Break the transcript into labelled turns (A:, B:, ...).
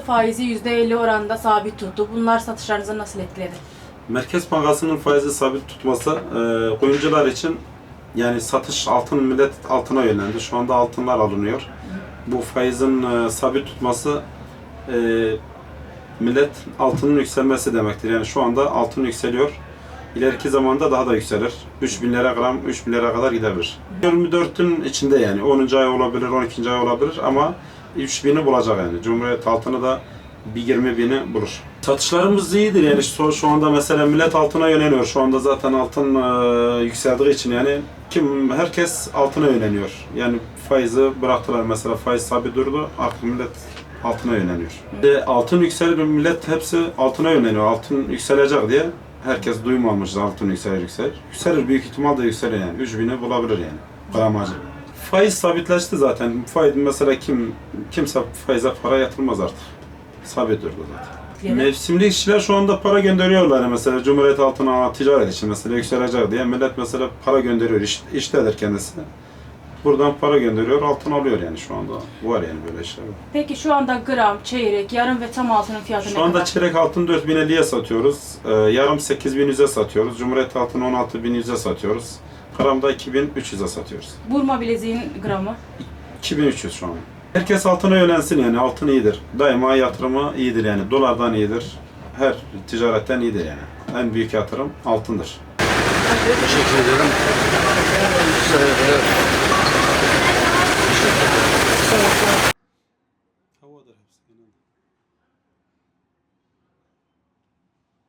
A: faizi %50 oranında sabit tuttu. Bunlar satışlarınızı nasıl etkiledi?
B: Merkez Bankası'nın faizi sabit tutması e, kuyumcular için yani satış altın millet altına yönlendi. Şu anda altınlar alınıyor. Bu faizin e, sabit tutması e, millet altının yükselmesi demektir. Yani şu anda altın yükseliyor. İleriki zamanda daha da yükselir. 3000 lira gram 3000 lira kadar gidebilir. 24'ün içinde yani 10. ay olabilir, 12. ay olabilir ama 3000'i bulacak yani. Cumhuriyet altını da bir 20 bini bulur. Satışlarımız iyidir yani şu, şu anda mesela millet altına yöneliyor. Şu anda zaten altın e, yükseldiği için yani kim herkes altına yöneliyor. Yani faizi bıraktılar mesela faiz sabit durdu artık millet altına yöneliyor. De altın yükselir millet hepsi altına yöneliyor. Altın yükselecek diye herkes duymamış altın yükselir yükselir. Yükselir büyük ihtimal de yükselir yani. 3000'i bulabilir yani gramajı. Faiz sabitleşti zaten. Faiz mesela kim kimse faize para yatırmaz artık. Sabit durdu zaten.
A: Yine-
B: Mevsimli işçiler şu anda para gönderiyorlar mesela Cumhuriyet altına ticaret için mesela yükselecek diye millet mesela para gönderiyor iş, iştedir kendisi. Buradan para gönderiyor altın alıyor yani şu anda var yani böyle işler. var.
A: Peki şu anda gram, çeyrek, yarım ve tam altının fiyatı ne
B: Şu anda
A: kadar?
B: çeyrek altın 4050'ye satıyoruz. Ee, yarım 8100'e satıyoruz. Cumhuriyet altını 16100'e satıyoruz. Gramda 2300'e satıyoruz.
A: Burma bileziğin gramı.
B: 2300 şu an. Herkes altına yönelsin yani altın iyidir. Daima yatırımı iyidir yani dolardan iyidir. Her ticaretten iyidir yani. En büyük yatırım altındır.
C: Teşekkür ederim.